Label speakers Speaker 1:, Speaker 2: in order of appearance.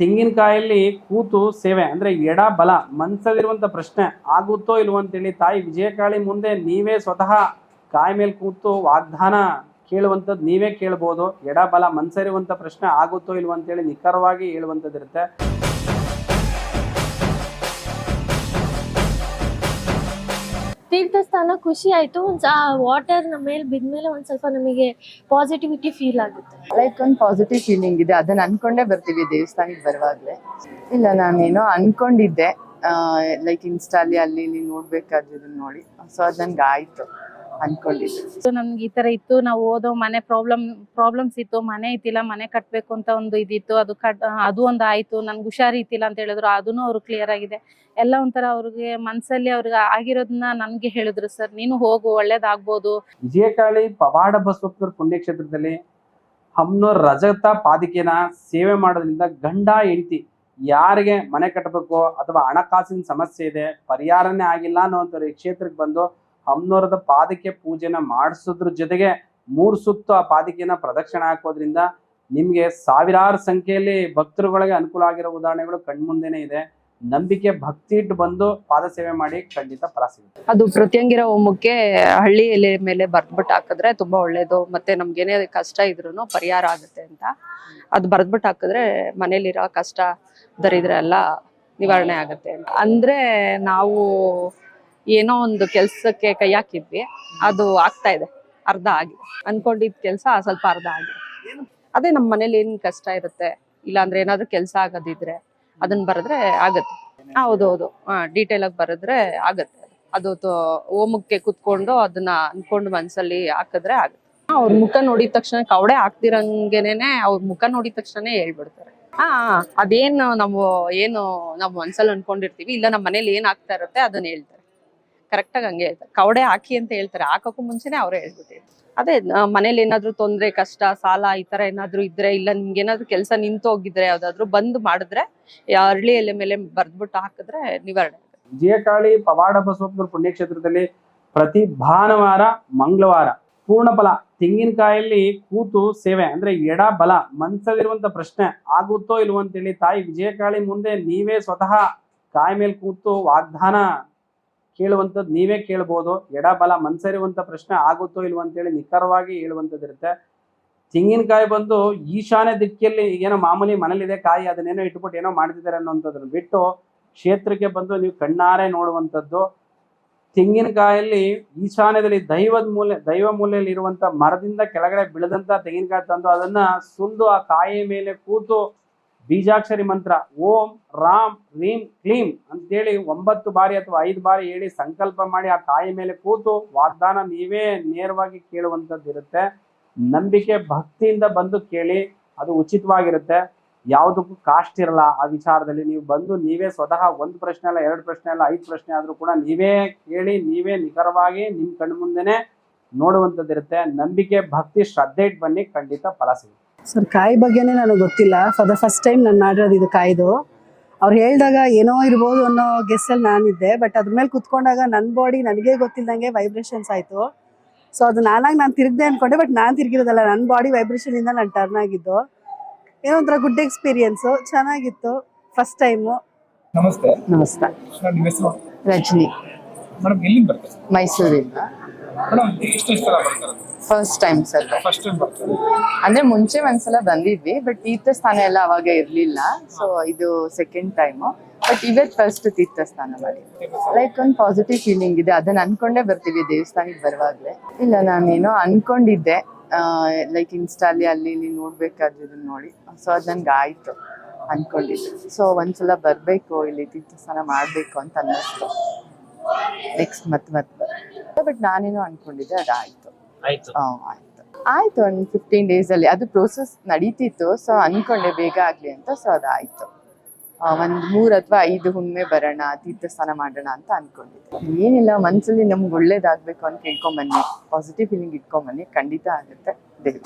Speaker 1: ತೆಂಗಿನಕಾಯಲ್ಲಿ ಕೂತು ಸೇವೆ, ಅಂದರೆ ಎಡ ಬಲ ಮನ್ಸಲ್ಲಿರುವಂಥ ಪ್ರಶ್ನೆ, ಆಗುತ್ತೋ ಇಲ್ವೋ ಅಂತೇಳಿ ತಾಯಿ ವಿಜಯಕಾಳಿ ಮುಂದೆ ನೀವೇ ಸ್ವತಃ ಕಾಯಿ ಮೇಲೆ ಕೂತು ವಾಗ್ದಾನ ಕೇಳುವಂಥದ್ದು ನೀವೇ ಕೇಳ್ಬೋದು. ಎಡ ಬಲ ಮನ್ಸರಿರುವಂತ ಪ್ರಶ್ನೆ, ಆಗುತ್ತೋ ಇಲ್ವೋ ಅಂತೇಳಿ ನಿಖರವಾಗಿ ಹೇಳುವಂಥದ್ದಿರುತ್ತೆ
Speaker 2: ತೀರ್ಥಸ್ಥಾನ ಖುಷಿ ಆಯ್ತು. ಒಂದ್ ವಾಟರ್ ನಮ್ಮ ಮೇಲೆ ಬಿದ್ಮೇಲೆ ಒಂದ್ ಸ್ವಲ್ಪ ನಮಗೆ ಪಾಸಿಟಿವಿಟಿ ಫೀಲ್ ಆಗುತ್ತೆ.
Speaker 3: ಲೈಕ್ ಒಂದ್ ಪಾಸಿಟಿವ್ ಫೀಲಿಂಗ್ ಇದೆ. ಅದನ್ನ ಅನ್ಕೊಂಡೇ ಬರ್ತೀವಿ ದೇವಸ್ಥಾನಕ್ಕೆ ಬರುವಾಗ್ಲೇ. ಇಲ್ಲ, ನಾನೇನೋ ಅನ್ಕೊಂಡಿದ್ದೆ. ಲೈಕ್ ಇನ್ಸ್ಟಾಲಿ ಅಲ್ಲಿ ಇಲ್ಲಿ ನೋಡಿ. ಸೊ ಅದ್ ನನ್ಗೆ ಆಯ್ತು. ಅನ್ಕೊಂಡಿದ್ದೆ.
Speaker 4: ಸೊ ನಮ್ಗೆ ಈ ತರ ಇತ್ತು. ನಾವು ಓದೋ ಮನೆ ಪ್ರಾಬ್ಲಮ್ ಪ್ರಾಬ್ಲಮ್ಸ್ ಇತ್ತು. ಮನೆ ಇತ್ತಿಲ್ಲ ಮನೆ ಕಟ್ಬೇಕು ಅಂತ ಒಂದು ಇದಿತ್ತು. ಅದು ಕಟ್ ಅದು ಒಂದು ಆಯ್ತು. ನನ್ಗೆ ಹುಷಾರು ಇತ್ತಿಲ್ಲ ಅಂತ ಹೇಳಿದ್ರು. ಅದನ್ನು ಅವ್ರು ಕ್ಲಿಯರ್ ಆಗಿದೆ. ಎಲ್ಲ ಒಂಥರ ಅವ್ರಿಗೆ ಮನ್ಸಲ್ಲಿ ಅವ್ರಿಗೆ ಆಗಿರೋದನ್ನ ನನ್ಗೆ ಹೇಳಿದ್ರು ಸರ್ ನೀನು ಹೋಗು. ಒಳ್ಳೇದಾಗ್ಬೋದು.
Speaker 1: ವಿಜಯಕಾಳಿ ಪವಾಡ ಬಸವಪ್ಪನವ್ರ ಪುಣ್ಯಕ್ಷೇತ್ರದಲ್ಲಿ ಹಮ್ನೋರ್ ರಜತ ಪಾದಿಕೆನ ಸೇವೆ ಮಾಡೋದ್ರಿಂದ ಗಂಡ ಹೆಂಡತಿ ಯಾರಿಗೆ ಮನೆ ಕಟ್ಟಬೇಕು ಅಥವಾ ಹಣಕಾಸಿನ ಸಮಸ್ಯೆ ಇದೆ ಪರಿಹಾರನೇ ಆಗಿಲ್ಲ ಅನ್ನೋ ಈ ಕ್ಷೇತ್ರಕ್ಕೆ ಬಂದು ಹಮ್ನೋರದ ಪಾದಕೆ ಪೂಜೆನ ಮಾಡಿಸೋದ್ರ ಜೊತೆಗೆ ಮೂರು ಸುತ್ತು ಆ ಪಾದಕೆಯನ್ನ ಪ್ರದಕ್ಷಿಣೆ ಹಾಕೋದ್ರಿಂದ ನಿಮ್ಗೆ ಸಾವಿರಾರು ಸಂಖ್ಯೆಯಲ್ಲಿ ಭಕ್ತರುಗಳಿಗೆ ಅನುಕೂಲ ಆಗಿರೋ ಉದಾಹರಣೆಗಳು ಕಣ್ಮುಂದೆನೇ ಇದೆ. ನಂಬಿಕೆ, ಭಕ್ತಿ ಇಟ್ಟು ಬಂದು ಪಾದ ಸೇವೆ ಮಾಡಿ ಖಂಡಿತ ಫಲ ಸಿಗುತ್ತೆ.
Speaker 3: ಅದು ಪ್ರತಿಯಂಗಿರ ಹೋಮಕ್ಕೆ ಹಳ್ಳಿ ಎಲೆ ಮೇಲೆ ಬರ್ದ್ಬಿಟ್ಟು ಹಾಕಿದ್ರೆ ತುಂಬಾ ಒಳ್ಳೇದು. ಮತ್ತೆ ನಮ್ಗೆ ಏನೇ ಕಷ್ಟ ಇದ್ರು ಪರಿಹಾರ ಆಗುತ್ತೆ ಅಂತ. ಅದು ಬರ್ದ್ಬಿಟ್ಟು ಹಾಕಿದ್ರೆ ಮನೇಲಿರೋ ಕಷ್ಟ, ದರಿದ್ರೆ ಎಲ್ಲ ನಿವಾರಣೆ ಆಗುತ್ತೆ. ಅಂದ್ರೆ ನಾವು ಏನೋ ಒಂದು ಕೆಲ್ಸಕ್ಕೆ ಕೈ ಹಾಕಿದ್ವಿ. ಅದು ಆಗ್ತಾ ಇದೆ. ಅರ್ಧ ಆಗಿದೆ. ಅನ್ಕೊಂಡಿದ್ ಕೆಲ್ಸ ಸ್ವಲ್ಪ ಅರ್ಧ ಆಗಿದೆ. ಅದೇ ನಮ್ಮ ಮನೇಲಿ ಏನ್ ಕಷ್ಟ ಇರುತ್ತೆ? ಇಲ್ಲಾಂದ್ರೆ ಏನಾದ್ರೂ ಕೆಲ್ಸ ಆಗದಿದ್ರೆ ಅದನ್ನ ಬರೆದ್ರೆ ಆಗತ್ತೆ. ಹೌದೌದು. ಹಾ ಡೀಟೇಲ್ ಆಗಿ ಬರೆದ್ರೆ ಆಗತ್ತೆ. ಅದು ಓಮಕ್ಕೆ ಕುತ್ಕೊಂಡು ಅದನ್ನ ಅನ್ಕೊಂಡು ಮನ್ಸಲ್ಲಿ ಹಾಕಿದ್ರೆ ಆಗುತ್ತೆ. ಅವ್ರ ಮುಖ ನೋಡಿದ ತಕ್ಷಣ ಕವಡೆ ಹಾಕ್ತಿರಂಗೇನೆ ಅವ್ರ ಮುಖ ನೋಡಿದ ತಕ್ಷಣ ಹೇಳ್ಬಿಡ್ತಾರೆ. ಹಾ, ಅದೇನು ನಾವು ಏನು ನಾವು ಮನ್ಸಲ್ಲಿ ಅನ್ಕೊಂಡಿರ್ತೀವಿ. ಇಲ್ಲ ನಮ್ಮ ಮನೇಲಿ ಏನ್ ಆಗ್ತಾ ಇರುತ್ತೆ ಅದನ್ನ ಹೇಳ್ತಾರೆ. ಕರೆಕ್ಟ್ ಆಗಿ ಹಂಗೆ ಹೇಳ್ತಾರೆ. ಕವಡೆ ಹಾಕಿ ಅಂತ ಹೇಳ್ತಾರೆ. ಹಾಕೋಕ್ಕೂ ಮುಂಚೆನೆ ಅವರೇ ಹೇಳ್ಬಿಟ್ಟಿದ್ರು. ಅದೇ ನ- ಮನೇಲಿ ಏನಾದ್ರೂ ತೊಂದರೆ ಕಷ್ಟ ಸಾಲ ಈ ತರ ಏನಾದ್ರು ಇದ್ರೆ ಇಲ್ಲ ನಿಮ್ಗೆ ಏನಾದ್ರೂ ಕೆಲಸ ನಿಂತು ಹೋಗಿದ್ರೆ ಯಾವ್ದಾದ್ರು ಬಂದ್ ಮಾಡಿದ್ರೆ ಅರಳಿ ಎಲೆ ಮೇಲೆ ಬರ್ದ್ಬಿಟ್ಟು ಹಾಕಿದ್ರೆ ನಿವಾರಣೆ ಜಯಕಾಳಿ
Speaker 1: ವಿಜಯಕಾಳಿ ಪವಾಡ ಬಸವಪ್ಪನ ಪುಣ್ಯಕ್ಷೇತ್ರದಲ್ಲಿ ಪ್ರತಿ ಭಾನುವಾರ ಮಂಗಳವಾರ ಪೂರ್ಣ ಫಲ. ತೆಂಗಿನಕಾಯಲ್ಲಿ ಕೂತು ಸೇವೆ ಅಂದ್ರೆ ಎಡ ಬಲ ಮನ್ಸಲ್ಲಿರುವಂತ ಪ್ರಶ್ನೆ ಆಗುತ್ತೋ ಇಲ್ವೋ ಅಂತೇಳಿ ತಾಯಿ ವಿಜಯಕಾಳಿ ಮುಂದೆ ನೀವೇ ಸ್ವತಃ ಕಾಯಿ ಮೇಲೆ ಕೂತು ವಾಗ್ದಾನ ಕೇಳುವಂಥದ್ದು ನೀವೇ ಕೇಳ್ಬೋದು. ಎಡ, ಬಲ ಮನ್ಸರಿವಂಥ ಪ್ರಶ್ನೆ ಆಗುತ್ತೋ ಇಲ್ವೋ ಅಂತೇಳಿ ನಿಖರವಾಗಿ ಹೇಳುವಂಥದ್ದಿರುತ್ತೆ. ತೆಂಗಿನಕಾಯಿ ಬಂದು ಈಶಾನ್ಯ ದಿಕ್ಕಿಯಲ್ಲಿ ಏನೋ ಮಾಮೂಲಿ ಮನೇಲಿದೆ ಕಾಯಿ, ಅದನ್ನೇನೋ ಇಟ್ಬಿಟ್ಟು ಏನೋ ಮಾಡ್ತಿದ್ದಾರೆ ಅನ್ನೋಂಥದ್ದನ್ನು ಬಿಟ್ಟು ಕ್ಷೇತ್ರಕ್ಕೆ ಬಂದು ನೀವು ಕಣ್ಣಾರೆ ನೋಡುವಂಥದ್ದು. ತೆಂಗಿನಕಾಯಲ್ಲಿ ಈಶಾನ್ಯದಲ್ಲಿ ದೈವದ ಮೂಲೆ ದೈವ ಮೂಲೆಯಲ್ಲಿ ಇರುವಂತ ಮರದಿಂದ ಕೆಳಗಡೆ ಬೆಳೆದಂತ ತೆಂಗಿನಕಾಯಿ ತಂದು ಅದನ್ನ ಸುಂದು ಆ ಕಾಯಿ ಮೇಲೆ ಕೂತು ಬೀಜಾಕ್ಷರಿ ಮಂತ್ರ, ಓಂ, ರಾಮ್, ರೀಂ, ಕ್ಲೀಂ ಅಂತೇಳಿ ಒಂಬತ್ತು ಬಾರಿ ಅಥವಾ ಐದು ಬಾರಿ ಹೇಳಿ ಸಂಕಲ್ಪ ಮಾಡಿ ಆ ತಾಯಿ ಮೇಲೆ ಕೂತು ವಾಗ್ದಾನ ನೀವೇ ನೇರವಾಗಿ ಕೇಳುವಂಥದ್ದು ಇರುತ್ತೆ. ನಂಬಿಕೆ ಭಕ್ತಿಯಿಂದ ಬಂದು ಕೇಳಿ ಅದು ಉಚಿತವಾಗಿರುತ್ತೆ. ಯಾವುದಕ್ಕೂ ಕಾಸ್ಟ್ ಇರಲ್ಲ ಆ ವಿಚಾರದಲ್ಲಿ. ನೀವು ಬಂದು ನೀವೇ ಸ್ವತಃ ಒಂದು ಪ್ರಶ್ನೆ ಅಲ್ಲ, ಎರಡು ಪ್ರಶ್ನೆ ಅಲ್ಲ, ಐದು ಪ್ರಶ್ನೆ ಆದರೂ ಕೂಡ ನೀವೇ ಕೇಳಿ, ನೀವೇ ನಿಖರವಾಗಿ ನಿಮ್ಮ ಕಣ್ಮುಂದೆನೆ ನೋಡುವಂಥದ್ದಿರುತ್ತೆ. ನಂಬಿಕೆ, ಭಕ್ತಿ, ಶ್ರದ್ಧೆ ಇಟ್ಟು ಬನ್ನಿ, ಖಂಡಿತ ಫಲ ಸಿಗುತ್ತೆ.
Speaker 5: ಸರ್ ಕಾಯಿ ಬಗ್ಗೆನೇ ನನಗೆ ಗೊತ್ತಿಲ್ಲ. ಫಾರ್ ದ ಫಸ್ಟ್ ಟೈಮ್ ನಾನು ಮಾಡಿರೋದು ಇದು ಕಾಯ್ದು. ಅವ್ರು ಹೇಳಿದಾಗ ಏನೋ ಇರ್ಬೋದು ಅನ್ನೋ ಗೆಸ್ಸಲ್ಲಿ ನಾನಿದ್ದೆ. ಬಟ್ ಅದ್ರ ಮೇಲೆ ಕುತ್ಕೊಂಡಾಗ ನನ್ನ ಬಾಡಿ ನನಗೆ ಗೊತ್ತಿಲ್ಲದಂಗೆ ವೈಬ್ರೇಷನ್ಸ್ ಆಯಿತು. ಸೊ ಅದು ನಾನಾಗಿ ನಾನು ತಿರುಗ್ದೆ ಅಂದ್ಕೊಂಡೆ ಬಟ್ ನಾನು ತಿರುಗಿರೋದಲ್ಲ ನನ್ನ ಬಾಡಿ ವೈಬ್ರೇಷನಿಂದ ನಾನು ಟರ್ನ್ ಆಗಿದ್ದು. ಏನೋ ಒಂಥರ ಗುಡ್ ಎಕ್ಸ್ಪೀರಿಯನ್ಸು ಚೆನ್ನಾಗಿತ್ತು ಫಸ್ಟ್ ಟೈಮು
Speaker 6: ನಮಸ್ತೆ.
Speaker 3: ನಮಸ್ತೆ.
Speaker 6: ಸರ್ ನಿಮ್ಮ ಹೆಸರು?
Speaker 3: ರಜನಿ.
Speaker 6: ಮೇಡಮ್ ಎಲ್ಲಿಂದ ಬರ್ತಾರೆ?
Speaker 3: ಮೈಸೂರಿಂದ.
Speaker 6: ಮೇಡಮ್ ಎಷ್ಟು ಎಷ್ಟು ಸಲ ಬರ್ತಾರೆ?
Speaker 3: First time sir
Speaker 6: first time
Speaker 3: ಅಂದ್ರೆ ಮುಂಚೆ ಒಂದ್ಸಲ ಬಂದಿದ್ವಿ ಬಟ್ ತೀರ್ಥಸ್ಥಾನ ಎಲ್ಲ ಅವಾಗ ಇರ್ಲಿಲ್ಲ. ಸೊ ಇದು ಸೆಕೆಂಡ್ ಟೈಮ್ ಬಟ್ ಇವತ್ ಫಸ್ಟ್ ತೀರ್ಥಸ್ಥಾನ ಮಾಡಿ ಲೈಕ್ ಒಂದು ಪಾಸಿಟಿವ್ ಫೀಲಿಂಗ್ ಇದೆ. ಅದನ್ನ ಅನ್ಕೊಂಡೇ ಬರ್ತೀವಿ ದೇವಸ್ಥಾನಕ್ಕೆ ಬರುವಾಗ್ಲೇ. ಇಲ್ಲ ನಾನೇನೋ ಅನ್ಕೊಂಡಿದ್ದೆ. ಲೈಕ್ ಇನ್ಸ್ಟಾಲಿ ಅಲ್ಲಿ ಇಲ್ಲಿ ನೋಡ್ಬೇಕಾದ್ರೆ ನೋಡಿ. ಸೊ ಅದ್ ನನ್ಗೆ ಆಯ್ತು ಅನ್ಕೊಂಡಿದ್ದೆ. ಸೊ ಒಂದ್ಸಲ ಬರ್ಬೇಕು ಇಲ್ಲಿ ತೀರ್ಥಸ್ಥಾನ ಮಾಡ್ಬೇಕು ಅಂತ ಅನ್ನಿಸ್ತು. ನೆಕ್ಸ್ಟ್ ಮತ್ತೆ ಮತ್ತೆ ಬಟ್ ನಾನೇನೋ ಅನ್ಕೊಂಡಿದ್ದೆ ಅದಾಯ್ತು.
Speaker 1: ಆಯ್ತು.
Speaker 3: ಆಯ್ತು. ಒಂದು ಫಿಫ್ಟೀನ್ ಡೇಸ್ ಅಲ್ಲಿ. ಅದು ಪ್ರೋಸೆಸ್ ನಡೀತಿತ್ತು ಸೊ ಅನ್ಕೊಂಡೆ ಬೇಗ ಆಗ್ಲಿ ಅಂತ ಸೊ ಅದಾಯ್ತು. ಒಂದು ಮೂರ್ ಅಥವಾ ಐದು ಹುಣ್ಮೆ ಬರೋಣ ತೀರ್ಥಸ್ನಾನ ಮಾಡೋಣ ಅಂತ ಅನ್ಕೊಂಡಿದ್ದೆ ಏನಿಲ್ಲ, ಮನ್ಸಲ್ಲಿ ನಮ್ಗೆ ಒಳ್ಳೇದಾಗ್ಬೇಕು ಅಂತ ಕೇಳ್ಕೊಂಡ್ ಬನ್ನಿ ಪಾಸಿಟಿವ್ ಫೀಲಿಂಗ್ ಇಟ್ಕೊಂಡ್ ಬನ್ನಿ ಖಂಡಿತ ಆಗುತ್ತೆ. ದೇವ್ರು.